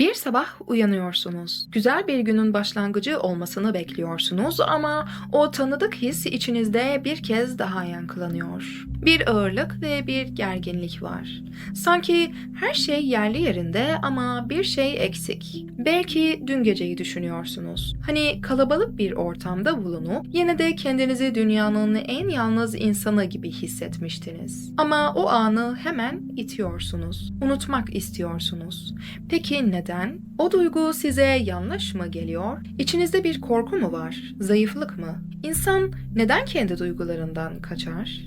Bir sabah uyanıyorsunuz. Güzel bir günün başlangıcı olmasını bekliyorsunuz ama o tanıdık his içinizde bir kez daha yankılanıyor. Bir ağırlık ve bir gerginlik var. Sanki her şey yerli yerinde ama bir şey eksik. Belki dün geceyi düşünüyorsunuz. Hani kalabalık bir ortamda bulunup yine de kendinizi dünyanın en yalnız insanı gibi hissetmiştiniz. Ama o anı hemen itiyorsunuz. Unutmak istiyorsunuz. Peki neden? O duygu size yanlış mı geliyor? İçinizde bir korku mu var? Zayıflık mı? İnsan neden kendi duygularından kaçar?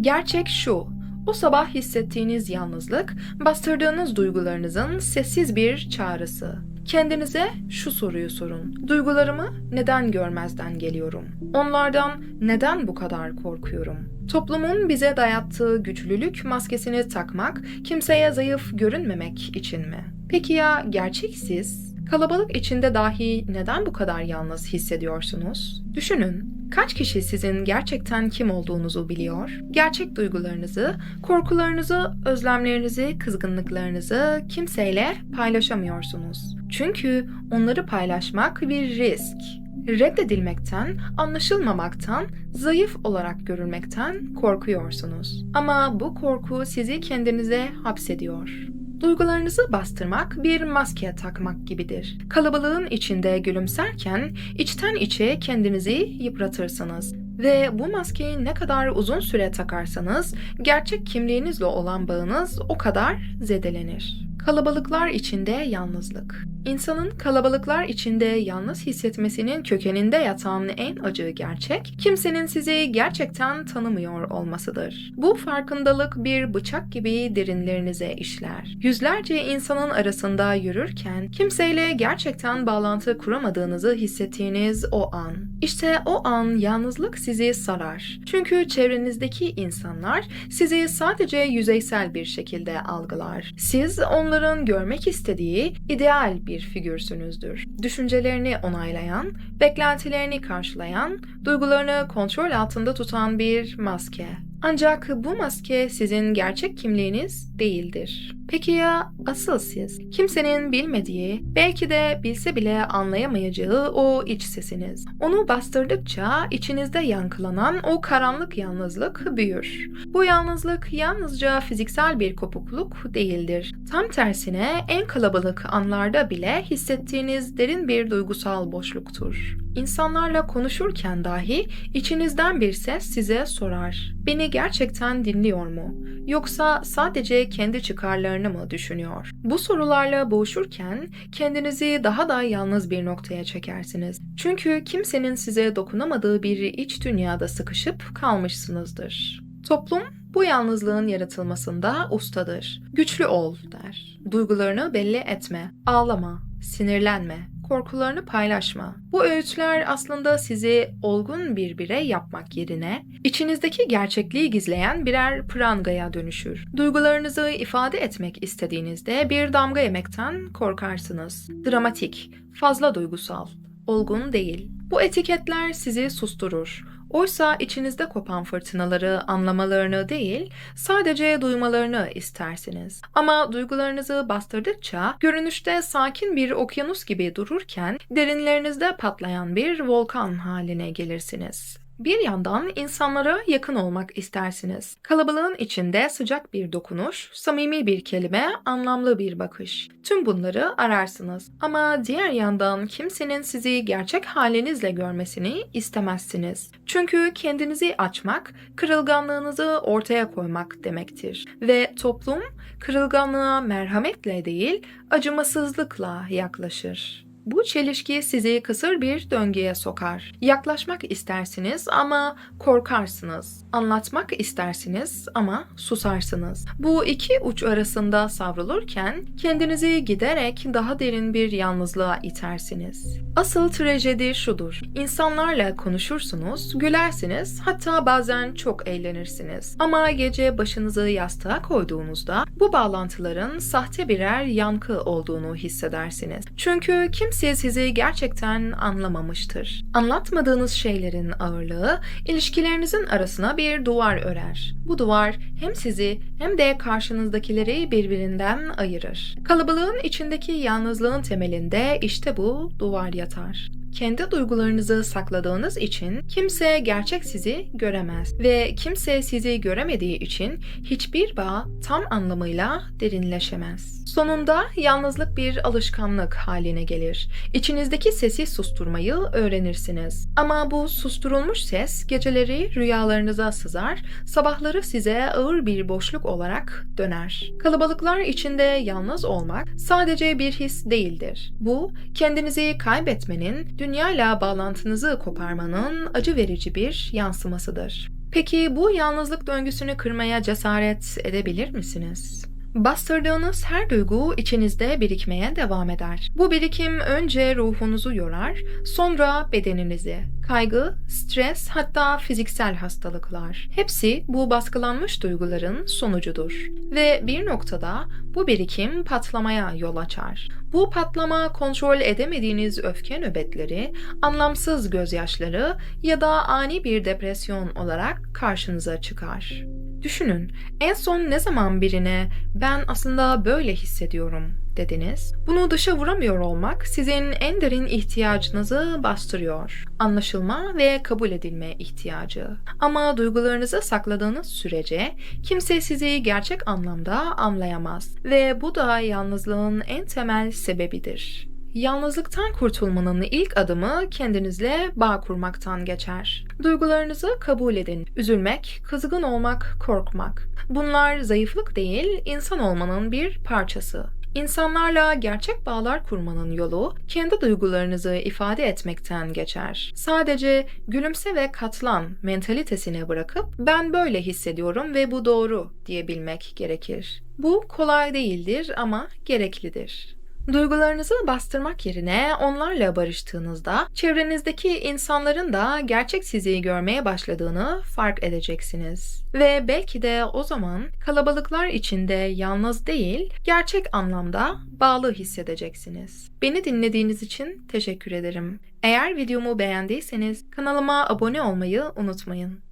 Gerçek şu. O sabah hissettiğiniz yalnızlık, bastırdığınız duygularınızın sessiz bir çağrısı. Kendinize şu soruyu sorun. Duygularımı neden görmezden geliyorum? Onlardan neden bu kadar korkuyorum? Toplumun bize dayattığı güçlülük maskesini takmak, kimseye zayıf görünmemek için mi? Peki ya gerçek siz? Kalabalık içinde dahi neden bu kadar yalnız hissediyorsunuz? Düşünün. Kaç kişi sizin gerçekten kim olduğunuzu biliyor? Gerçek duygularınızı, korkularınızı, özlemlerinizi, kızgınlıklarınızı kimseyle paylaşamıyorsunuz. Çünkü onları paylaşmak bir risk. Reddedilmekten, anlaşılmamaktan, zayıf olarak görülmekten korkuyorsunuz. Ama bu korku sizi kendinize hapsediyor. Duygularınızı bastırmak bir maske takmak gibidir. Kalabalığın içinde gülümserken içten içe kendinizi yıpratırsınız. Ve bu maskeyi ne kadar uzun süre takarsanız gerçek kimliğinizle olan bağınız o kadar zedelenir. Kalabalıklar içinde yalnızlık. İnsanın kalabalıklar içinde yalnız hissetmesinin kökeninde yatan en acı gerçek, kimsenin sizi gerçekten tanımıyor olmasıdır. Bu farkındalık bir bıçak gibi derinlerinize işler. Yüzlerce insanın arasında yürürken kimseyle gerçekten bağlantı kuramadığınızı hissettiğiniz o an. İşte o an yalnızlık sizi sarar. Çünkü çevrenizdeki insanlar sizi sadece yüzeysel bir şekilde algılar. Siz onların görmek istediği ideal bir figürsünüzdür. Düşüncelerini onaylayan, beklentilerini karşılayan, duygularını kontrol altında tutan bir maske. Ancak bu maske sizin gerçek kimliğiniz değildir. Peki ya asıl siz? Kimsenin bilmediği, belki de bilse bile anlayamayacağı o iç sesiniz. Onu bastırdıkça içinizde yankılanan o karanlık yalnızlık büyür. Bu yalnızlık yalnızca fiziksel bir kopukluk değildir. Tam tersine en kalabalık anlarda bile hissettiğiniz derin bir duygusal boşluktur. İnsanlarla konuşurken dahi içinizden bir ses size sorar. Beni gerçekten dinliyor mu? Yoksa sadece kendi çıkarlarını mı düşünüyor? Bu sorularla boğuşurken kendinizi daha da yalnız bir noktaya çekersiniz. Çünkü kimsenin size dokunamadığı bir iç dünyada sıkışıp kalmışsınızdır. Toplum bu yalnızlığın yaratılmasında ustadır. Güçlü ol der. Duygularını belli etme, ağlama, sinirlenme, korkularını paylaşma. Bu öğütler aslında sizi olgun bir birey yapmak yerine içinizdeki gerçekliği gizleyen birer prangaya dönüşür. Duygularınızı ifade etmek istediğinizde bir damga yemekten korkarsınız. Dramatik, fazla duygusal, olgun değil. Bu etiketler sizi susturur. Oysa içinizde kopan fırtınaları anlamalarını değil, sadece duymalarını istersiniz. Ama duygularınızı bastırdıkça görünüşte sakin bir okyanus gibi dururken derinlerinizde patlayan bir volkan haline gelirsiniz. Bir yandan insanlara yakın olmak istersiniz. Kalabalığın içinde sıcak bir dokunuş, samimi bir kelime, anlamlı bir bakış. Tüm bunları ararsınız. Ama diğer yandan kimsenin sizi gerçek halinizle görmesini istemezsiniz. Çünkü kendinizi açmak, kırılganlığınızı ortaya koymak demektir. Ve toplum kırılganlığa merhametle değil, acımasızlıkla yaklaşır. Bu çelişki sizi kısır bir döngüye sokar. Yaklaşmak istersiniz ama korkarsınız. Anlatmak istersiniz ama susarsınız. Bu iki uç arasında savrulurken kendinizi giderek daha derin bir yalnızlığa itersiniz. Asıl trajedi şudur. İnsanlarla konuşursunuz, gülersiniz, hatta bazen çok eğlenirsiniz. Ama gece başınızı yastığa koyduğunuzda bu bağlantıların sahte birer yankı olduğunu hissedersiniz. Çünkü kim kimse sizi gerçekten anlamamıştır. Anlatmadığınız şeylerin ağırlığı ilişkilerinizin arasına bir duvar örer. Bu duvar hem sizi hem de karşınızdakileri birbirinden ayırır. Kalabalığın içindeki yalnızlığın temelinde işte bu duvar yatar. Kendi duygularınızı sakladığınız için kimse gerçek sizi göremez ve kimse sizi göremediği için hiçbir bağ tam anlamıyla derinleşemez. Sonunda yalnızlık bir alışkanlık haline gelir. İçinizdeki sesi susturmayı öğrenirsiniz. Ama bu susturulmuş ses geceleri rüyalarınıza sızar, sabahları size ağır bir boşluk olarak döner. Kalabalıklar içinde yalnız olmak sadece bir his değildir. Bu kendinizi kaybetmenin, dünyayla bağlantınızı koparmanın acı verici bir yansımasıdır. Peki bu yalnızlık döngüsünü kırmaya cesaret edebilir misiniz? Bastırdığınız her duygu içinizde birikmeye devam eder. Bu birikim önce ruhunuzu yorar, sonra bedeninizi. Kaygı, stres, hatta fiziksel hastalıklar. Hepsi bu baskılanmış duyguların sonucudur. Ve bir noktada bu birikim patlamaya yol açar. Bu patlama kontrol edemediğiniz öfke nöbetleri, anlamsız gözyaşları ya da ani bir depresyon olarak karşınıza çıkar. Düşünün, en son ne zaman birine ben aslında böyle hissediyorum dediniz? Bunu dışa vuramıyor olmak sizin en derin ihtiyacınızı bastırıyor. Anlaşılma ve kabul edilme ihtiyacı. Ama duygularınızı sakladığınız sürece kimse sizi gerçek anlamda anlayamaz ve bu da yalnızlığın en temel sebebidir. Yalnızlıktan kurtulmanın ilk adımı kendinizle bağ kurmaktan geçer. Duygularınızı kabul edin. Üzülmek, kızgın olmak, korkmak. Bunlar zayıflık değil, insan olmanın bir parçası. İnsanlarla gerçek bağlar kurmanın yolu kendi duygularınızı ifade etmekten geçer. Sadece gülümse ve katlan mentalitesine bırakıp ben böyle hissediyorum ve bu doğru diyebilmek gerekir. Bu kolay değildir ama gereklidir. Duygularınızı bastırmak yerine onlarla barıştığınızda çevrenizdeki insanların da gerçek sizi görmeye başladığını fark edeceksiniz. Ve belki de o zaman kalabalıklar içinde yalnız değil, gerçek anlamda bağlı hissedeceksiniz. Beni dinlediğiniz için teşekkür ederim. Eğer videomu beğendiyseniz kanalıma abone olmayı unutmayın.